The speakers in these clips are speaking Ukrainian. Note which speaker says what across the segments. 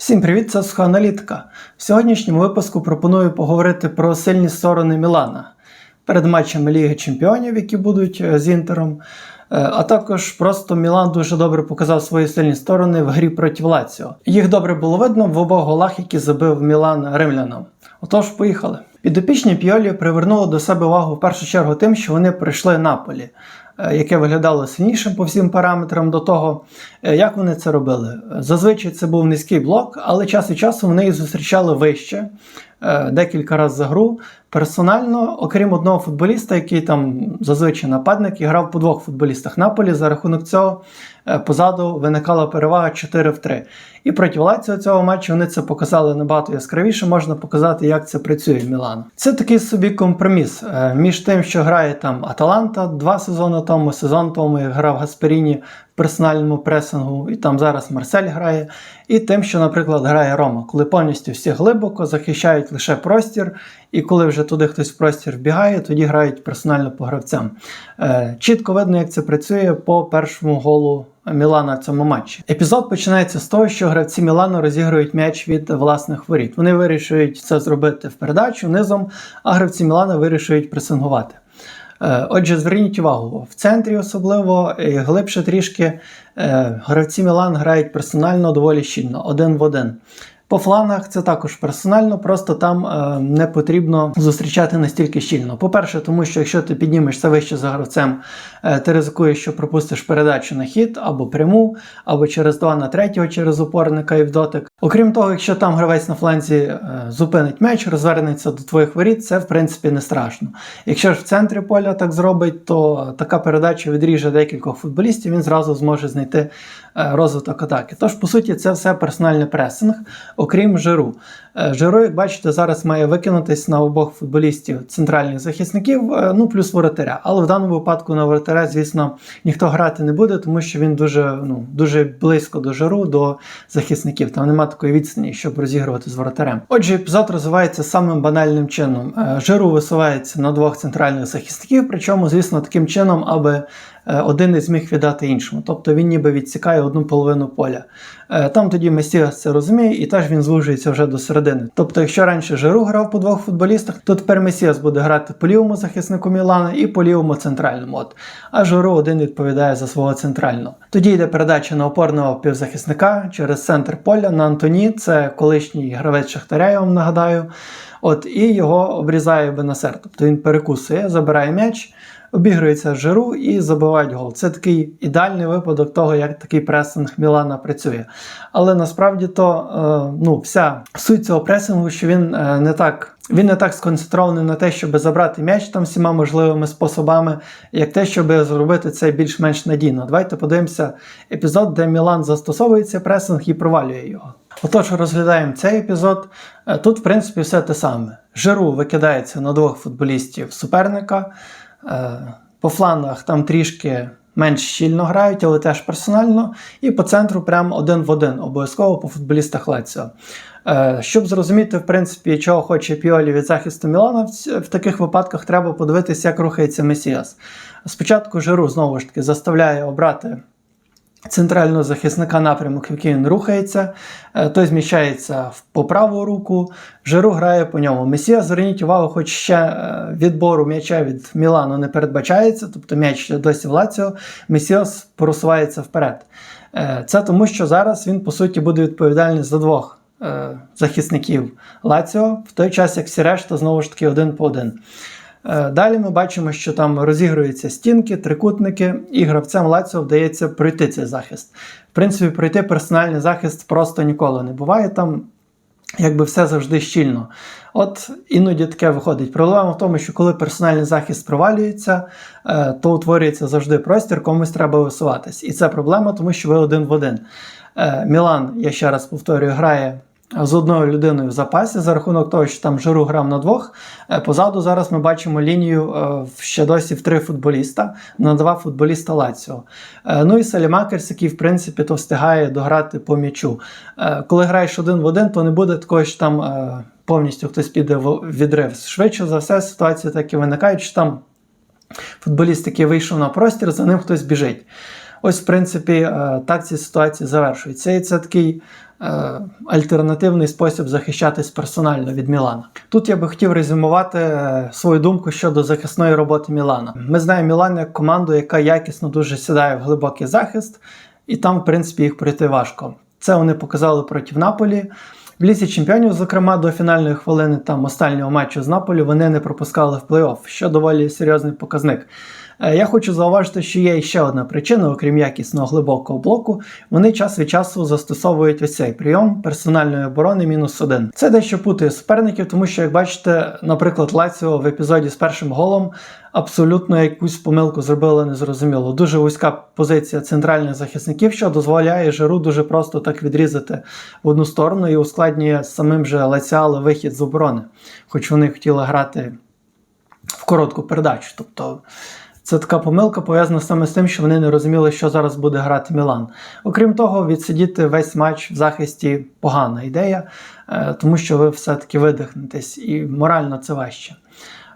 Speaker 1: Всім привіт, це Сухоаналітика. В сьогоднішньому випуску пропоную поговорити про сильні сторони Мілана перед матчами Ліги Чемпіонів, які будуть е, з Інтером. Е, А також просто Мілан дуже добре показав свої сильні сторони в грі проти Лаціо. Їх добре було видно в обох голах, які забив Мілан римлянам. Отож, поїхали. Підопічні Піолі привернули до себе увагу в першу чергу тим, що вони прийшли Наполі, е, яке виглядало сильнішим по всім параметрам до того, е, як вони це робили. Зазвичай це був низький блок, але час від часу вони їх зустрічали вище е, декілька разів за гру. Персонально, окрім одного футболіста, який там зазвичай нападник, і грав по двох футболістах Наполі. За рахунок цього е, позаду виникала перевага 4 в 3. І проти Лаціо цього матчу вони це показали набагато яскравіше. Можна показати, як це працює в Мілану. Це такий собі компроміс е, між тим, що грає там Аталанта два сезони тому, сезон тому, як грав Гасперіні персональному пресингу, і там зараз Марсель грає, і тим, що, наприклад, грає Рома, коли повністю всі глибоко захищають лише простір, і коли вже туди хтось в простір вбігає, тоді грають персонально по гравцям. Е, Чітко видно, як це працює по першому голу Мілана в цьому матчі. Епізод починається з того, що гравці Мілану розігрують м'яч від власних воріт. Вони вирішують це зробити в передачу низом, а гравці Мілана вирішують пресингувати. Е, Отже, зверніть увагу, в центрі особливо і глибше трішки е, гравці Мілан грають персонально доволі щільно, один в один. По флангах це також персонально, просто там е, не потрібно зустрічати настільки щільно. По-перше, тому що якщо ти піднімешся вище за гравцем, е, ти ризикуєш, що пропустиш передачу на хід або пряму, або через 2 на 3 через опорника і в дотик. Окрім того, якщо там гравець на фланзі е, зупинить м'яч, розвернеться до твоїх воріт, це в принципі не страшно. Якщо ж в центрі поля так зробить, то така передача відріже декількох футболістів, він зразу зможе знайти розвиток атаки. Тож, по суті, це все персональний пресинг, окрім жиру. Е, Жиру, як бачите, зараз має викинутись на обох футболістів центральних захисників, е, ну плюс воротаря. Але в даному випадку на воротаря, звісно, ніхто грати не буде, тому що він дуже, ну, дуже близько до жиру, до захисників. Там немає такої відстані, щоб розігрувати з воротарем. Отже, епізод розвивається самим банальним чином. Е, Жиру висувається на двох центральних захисників, причому, звісно, таким чином, аби е, один не зміг віддати іншому. Тобто він ніби відсікає одну половину поля. Е, Там тоді Месіас це розуміє, і теж він звужується вже до середини. Тобто, якщо раніше Жиру грав по двох футболістах, то тепер Месіас буде грати по лівому захиснику Мілана і по лівому центральному. От. А Жиру один відповідає за свого центрального. Тоді йде передача на опорного півзахисника через центр поля на Антоні. Це колишній гравець Шахтаря, я вам нагадаю. От, і його обрізає Бенасер. Тобто він перекусує, забирає м'яч, обігрується жиру і забивають гол. Це такий ідеальний випадок того, як такий пресинг Мілана працює. Але насправді то е, ну, вся суть цього пресингу, що він е, не так. Він не так сконцентрований на те, щоб забрати м'яч там всіма можливими способами, як те, щоб зробити це більш-менш надійно. Давайте подивимося епізод, де Мілан застосовує цей пресинг і провалює його. Отож, розглядаємо цей епізод. Е, Тут, в принципі, все те саме. Жиру викидається на двох футболістів суперника. Е, По флангах там трішки менш щільно грають, але теж персонально. І по центру прям один в один, обов'язково по футболістах Лаціо. Е, Щоб зрозуміти, в принципі, чого хоче Піолі від захисту Мілана, в таких випадках треба подивитися, як рухається Месіас. Спочатку Жиру знову ж таки заставляє обрати центрального захисника напрямок, який він рухається, е, той зміщається по праву руку, Жиру грає по ньому. Месія, зверніть увагу, хоч ще е, відбору м'яча від Мілану не передбачається, тобто м'яч досі в Лаціо, Месіас просувається вперед. Е, Це тому, що зараз він, по суті, буде відповідальний за двох захисників Лаціо, в той час, як всі решта, знову ж таки, один по один. Е, Далі ми бачимо, що там розігруються стінки, трикутники, і гравцям Лаціо вдається пройти цей захист. В принципі, пройти персональний захист просто ніколи не буває. Там якби все завжди щільно. От іноді таке виходить. Проблема в тому, що коли персональний захист провалюється, е, то утворюється завжди простір, комусь треба висуватись. І це проблема, тому що ви один в один. Е, Мілан, я ще раз повторюю, грає з одною людиною в запасі за рахунок того, що там Жиру грав на двох. Е, Позаду зараз ми бачимо лінію е, ще досі в три футболіста на два футболіста Лаціо. Е, Ну і Салімакерс, який в принципі то встигає дограти по м'ячу. Коли граєш один в один, то не буде такого, що там повністю хтось піде в відрив. Швидше за все, ситуації так і виникають, що там футболіст, який вийшов на простір, за ним хтось біжить. Ось, в принципі, е, так ці ситуації завершуються. І це такий е, альтернативний спосіб захищатись персонально від Мілана. Тут я би хотів резюмувати е, свою думку щодо захисної роботи Мілана. Ми знаємо Мілан як команду, яка якісно дуже сідає в глибокий захист, і там, в принципі, їх пройти важко. Це вони показали проти Наполі. В лісі чемпіонів, зокрема, до фінальної хвилини там останнього матчу з Наполі вони не пропускали в плей-офф, що доволі серйозний показник. Е, Я хочу зауважити, що є ще одна причина, окрім якісного глибокого блоку. Вони час від часу застосовують ось цей прийом персональної оборони мінус один. Це дещо путає суперників, тому що, як бачите, наприклад, Лаціо в епізоді з першим голом абсолютно якусь помилку зробили незрозуміло. Дуже вузька позиція центральних захисників, що дозволяє Жиру дуже просто так відрізати в одну сторону і ускладнює самим же Лаціале вихід з оборони, хоч вони хотіли грати в коротку передачу. Тобто це така помилка пов'язана саме з тим, що вони не розуміли, що зараз буде грати Мілан. Окрім того, відсидіти весь матч в захисті погана ідея, е, тому що ви все-таки видихнетесь, і морально це важче.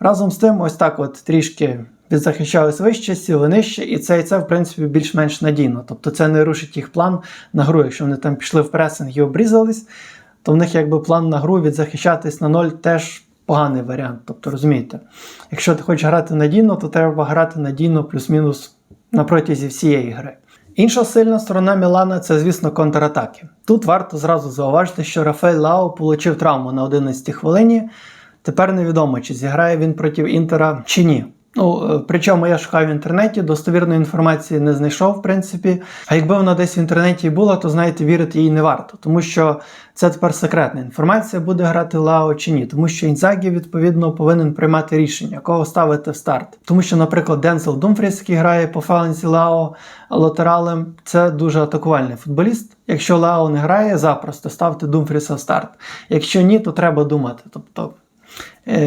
Speaker 1: Разом з тим, ось так от трішки відзахищались вище, сіли нижче, і це і це, в принципі, більш-менш надійно. Тобто це не рушить їх план на гру. Якщо вони там пішли в пресинг і обрізались, то в них якби план на гру відзахищатись на ноль теж поганий варіант. Тобто, розумієте, якщо ти хочеш грати надійно, то треба грати надійно плюс-мінус на протязі всієї гри. Інша сильна сторона Мілана це, звісно, контратаки. Тут варто зразу зауважити, що Рафаель Лао отримав травму на 11-й хвилині. Тепер невідомо, чи зіграє він проти Інтера чи ні. Ну, е, причому я шукав в інтернеті, достовірної інформації не знайшов, в принципі. А якби вона десь в інтернеті була, то знаєте, вірити їй не варто, тому що це тепер секретна інформація, буде грати Лао чи ні. Тому що Інзагі, відповідно, повинен приймати рішення, кого ставити в старт. Тому що, наприклад, Денсел Думфріс, який грає по фалансі Лао латералем, це дуже атакувальний футболіст. Якщо Лао не грає, запросто ставте Думфріса в старт. Якщо ні, то треба думати. Тобто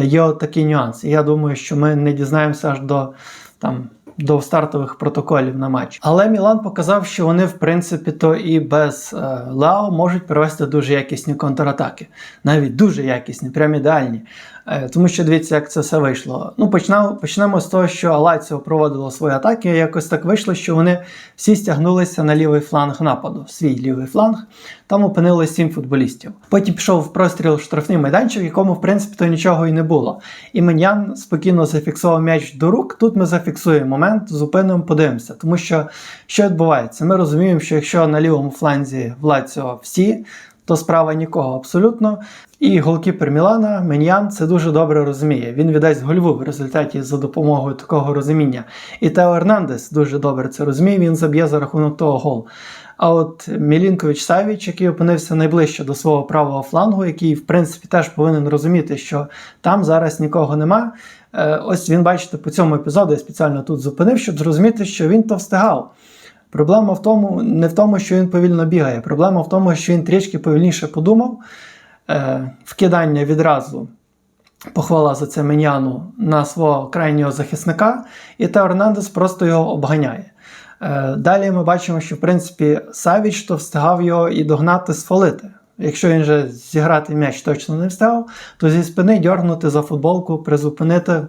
Speaker 1: є от такий нюанс. І я думаю, що ми не дізнаємося аж до там. До стартових протоколів на матч. Але Мілан показав, що вони, в принципі, то і без е, Лао можуть провести дуже якісні контратаки. Навіть дуже якісні, прям ідеальні. Е, тому що дивіться, як це все вийшло. Ну, почнемо, почнемо з того, що Алаціо проводило свої атаки. Якось так вийшло, що вони всі стягнулися на лівий фланг нападу, свій лівий фланг. Там опинилось сім футболістів. Потім пішов простріл штрафний майданчик, в якому, в принципі, то нічого і не було. І Менян спокійно зафіксував м'яч до рук. Тут ми зафіксуємо момент, зупинимо, подивимося. Тому що що відбувається? Ми розуміємо, що якщо на лівому фланзі в Лаціо всі, то справа нікого абсолютно. І голкіпер Мілана Меньян це дуже добре розуміє. Він віддасть гольву в результаті за допомогою такого розуміння. І Тео Ернандес дуже добре це розуміє, він заб'є за рахунок того гол. А от Мілінкович Савіч, який опинився найближче до свого правого флангу, який, в принципі, теж повинен розуміти, що там зараз нікого нема. Е, Ось він, бачите, по цьому епізоду я спеціально тут зупинив, щоб зрозуміти, що він то встигав. Проблема в тому, не в тому, що він повільно бігає. Проблема в тому, що він трішки повільніше подумав. Е, Вкидання відразу похвала за це Меняну на свого крайнього захисника, і Тео Ернандес просто його обганяє. Е, Далі ми бачимо, що в принципі Савіч то встигав його і догнати, сфалити. Якщо він же зіграти м'яч точно не встигав, то зі спини дьорнути за футболку, призупинити.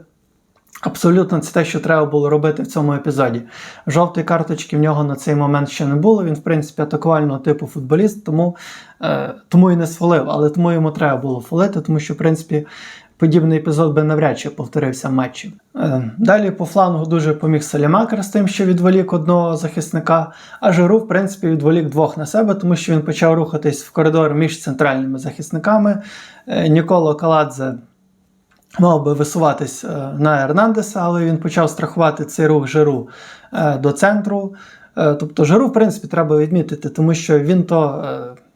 Speaker 1: Абсолютно це те, що треба було робити в цьому епізоді. Жовтої карточки в нього на цей момент ще не було. Він, в принципі, атакувального типу футболіст, тому е, тому і не сфолив, але тому йому треба було фолити, тому що, в принципі, подібний епізод би навряд чи повторився в матчі. Е, далі по флангу дуже поміг Салімакер з тим, що відволік одного захисника, а Жиру, в принципі, відволік двох на себе, тому що він почав рухатись в коридор між центральними захисниками. Е, Ніколо Каладзе мав би висуватись е, на Ернандеса, але він почав страхувати цей рух Жиру е, до центру. Е, Тобто Жиру, в принципі, треба відмітити, тому що він то,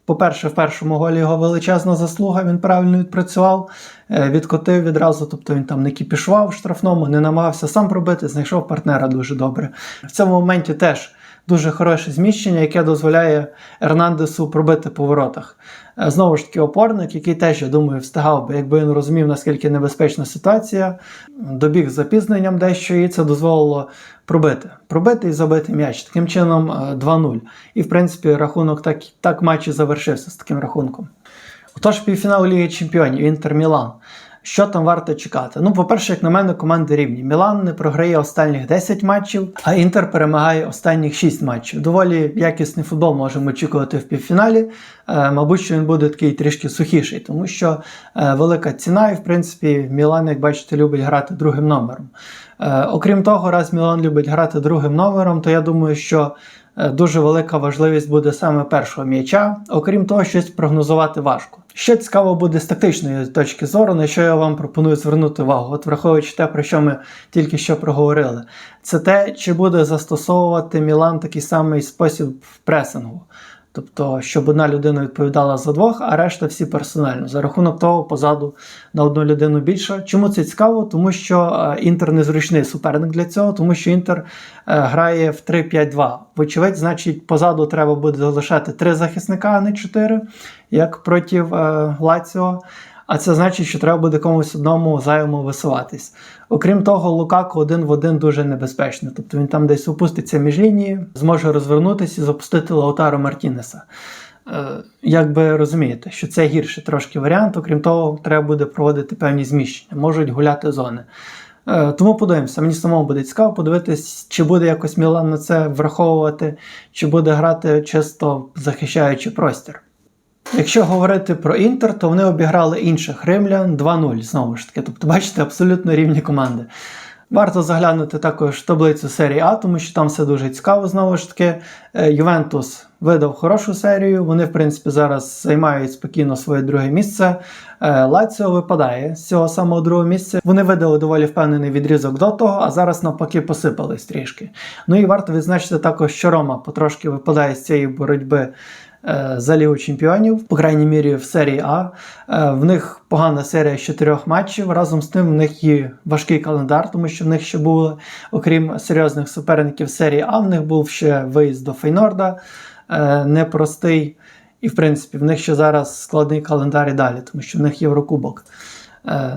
Speaker 1: по-перше, в першому голі його величезна заслуга, він правильно відпрацював, відкотив відразу, тобто він там не кіпішував в штрафному, не намагався сам пробити, знайшов партнера дуже добре. В цьому моменті теж дуже хороше зміщення, яке дозволяє Ернандесу пробити по воротах. Е, Знову ж таки, опорник, який теж, я думаю, встигав би, якби він розумів, наскільки небезпечна ситуація, добіг з запізненням дещо, і це дозволило пробити. Пробити і забити м'яч. Таким чином е, 2-0. І, в принципі, рахунок так, так матч і завершився з таким рахунком. Отож, півфінал Ліги Чемпіонів Інтер Мілан. Що там варто чекати? Ну, по-перше, як на мене, команди рівні. Мілан не програє останніх 10 матчів, а Інтер перемагає останніх 6 матчів. Доволі якісний футбол можемо очікувати в півфіналі. Е, мабуть, що він буде такий трішки сухіший, тому що е, велика ціна, і в принципі, Мілан, як бачите, любить грати другим номером. Е, окрім того, раз Мілан любить грати другим номером, то я думаю, що дуже велика важливість буде саме першого м'яча. Окрім того, щось прогнозувати важко. Що цікаво буде з тактичної точки зору, на що я вам пропоную звернути увагу, от враховуючи те, про що ми тільки що проговорили, це те, чи буде застосовувати Мілан такий самий спосіб пресингу. Тобто, щоб одна людина відповідала за двох, а решта всі персонально. За рахунок того, позаду на одну людину більше. Чому це цікаво? Тому що е, Інтер незручний суперник для цього, тому що Інтер е, грає в 3-5-2. Вочевидь, значить, позаду треба буде залишати три захисника, а не чотири, як проти е, Лаціо. А це значить, що треба буде комусь одному зайвому висуватись. Окрім того, Лукако один в один дуже небезпечний. Тобто він там десь опуститься між лінії, зможе розвернутися і запустити Лаутаро Мартінеса. Е, Як би розумієте, що це гірший трошки варіант, окрім того, треба буде проводити певні зміщення, можуть гуляти зони. Е, Тому подивимося, мені самому буде цікаво подивитись, чи буде якось Мілан на це враховувати, чи буде грати чисто захищаючи простір. Якщо говорити про Інтер, то вони обіграли інших римлян 2-0 знову ж таки. Тобто, бачите, абсолютно рівні команди. Варто заглянути також таблицю серії А, тому що там все дуже цікаво. Знову ж таки, Е, Ювентус видав хорошу серію. Вони, в принципі, зараз займають спокійно своє друге місце. Е, Лаціо випадає з цього самого другого місця. Вони видали доволі впевнений відрізок до того, а зараз навпаки посипались трішки. Ну і варто відзначити також, що Рома потрошки випадає з цієї боротьби. Е, За Лігу Чемпіонів, по крайній мірі в серії А. Е, В них погана серія з чотирьох матчів. Разом з тим, в них є важкий календар, тому що в них ще були, окрім серйозних суперників серії А, в них був ще виїзд до Фейнорда, е, непростий. І, в принципі, в них ще зараз складний календар і далі, тому що в них Єврокубок.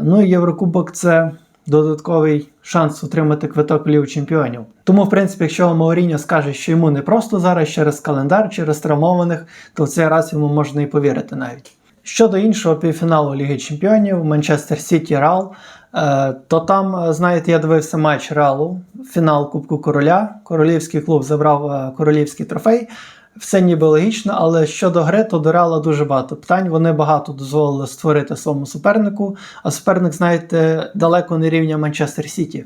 Speaker 1: Ну і Єврокубок це додатковий шанс отримати квиток в Чемпіонів. Тому, в принципі, якщо Мауріньо скаже, що йому не просто зараз через календар, через травмованих, то в цей раз йому можна і повірити навіть. Щодо іншого півфіналу Ліги Чемпіонів, Манчестер Сіті Реал, е, то там, е, знаєте, я дивився матч Реалу, фінал Кубку Короля. Королівський клуб забрав е, королівський трофей. Все ніби логічно, але щодо гри, то до Реала дуже багато питань. Вони багато дозволили створити своєму супернику, а суперник, знаєте, далеко не рівня Манчестер Сіті.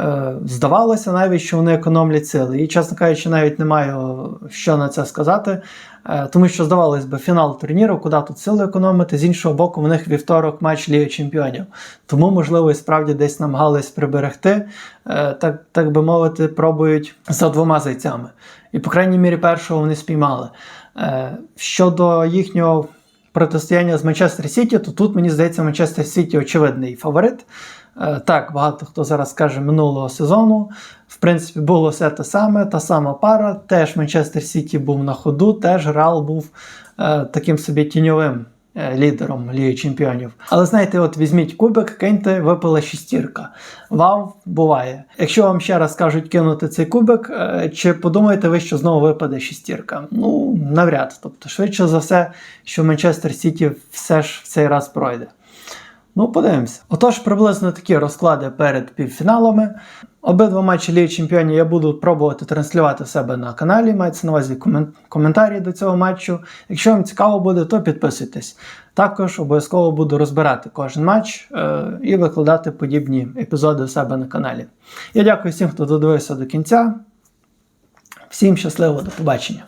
Speaker 1: Е, Здавалося навіть, що вони економлять сили. І, чесно кажучи, навіть не маю що на це сказати. Е, Тому що, здавалось би, фінал турніру, куди тут сили економити. З іншого боку, в них вівторок матч Ліги Чемпіонів. Тому, можливо, і справді десь намагались приберегти, е, так, так би мовити, пробують за двома зайцями. І, по крайній мірі, першого вони спіймали. Щодо їхнього протистояння з Манчестер Сіті, то тут, мені здається, Манчестер Сіті очевидний фаворит. Е, Так, багато хто зараз каже минулого сезону. В принципі, було все те саме, та сама пара. Теж Манчестер Сіті був на ходу, теж Реал був е, таким собі тіньовим е, лідером Ліги Чемпіонів. Але знаєте, от візьміть кубик, киньте, випала шістірка. Вау, буває. Якщо вам ще раз кажуть кинути цей кубик, е, чи подумаєте ви, що знову випаде шістірка? Ну, навряд. Тобто, швидше за все, що Манчестер Сіті все ж в цей раз пройде. Ну, подивимося. Отож, приблизно такі розклади перед півфіналами. Обидва матчі Ліги Чемпіонів я буду пробувати транслювати в себе на каналі. Мається на увазі коментарі до цього матчу. Якщо вам цікаво буде, то підписуйтесь. Також обов'язково буду розбирати кожен матч е- і викладати подібні епізоди в себе на каналі. Я дякую всім, хто додивився до кінця. Всім щасливо, до побачення.